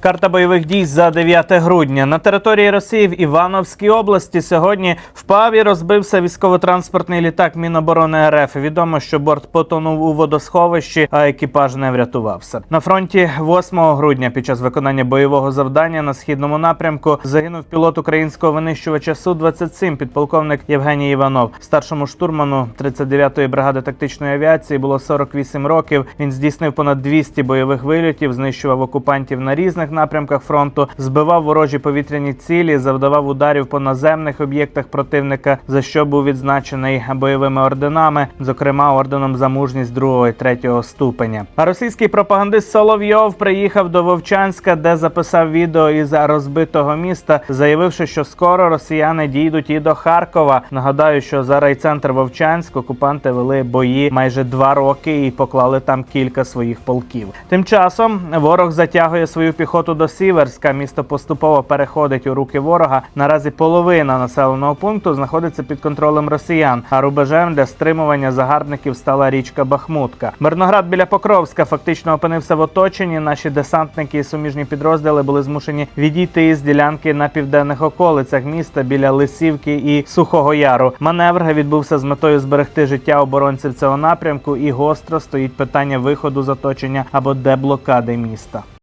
Карта бойових дій за 9 грудня на території Росії в Івановській області сьогодні впав і розбився військово-транспортний літак Міноборони РФ. Відомо, що борт потонув у водосховищі, а екіпаж не врятувався. На фронті 8 грудня під час виконання бойового завдання на східному напрямку загинув пілот українського винищувача су 27 підполковник Євгеній Іванов. Старшому штурману 39-ї бригади тактичної авіації було 48 років. Він здійснив понад 200 бойових вильотів, знищував окупантів на різних напрямках фронту, збивав ворожі повітряні цілі, завдавав ударів по наземних об'єктах противника, за що був відзначений бойовими орденами, зокрема орденом за мужність другого і третього ступеня. А російський пропагандист Соловйов приїхав до Вовчанська, де записав відео із розбитого міста, заявивши, що скоро росіяни дійдуть і до Харкова. Нагадаю, що за райцентр Вовчанськ окупанти вели бої майже два роки і поклали там кілька своїх полків. Тим часом ворог затягує свою піхоту до Сіверська. Місто поступово переходить у руки ворога. Наразі половина населеного пункту знаходиться під контролем росіян. А рубежем для стримування загарбників стала річка Бахмутка. Мирноград біля Покровська фактично опинився в оточенні. Наші десантники і суміжні підрозділи були змушені відійти із ділянки на південних околицях міста біля Лисівки і Сухого Яру. Маневр відбувся з метою зберегти життя оборонців цього напрямку, і гостро стоїть питання виходу з оточення або деблокади міста.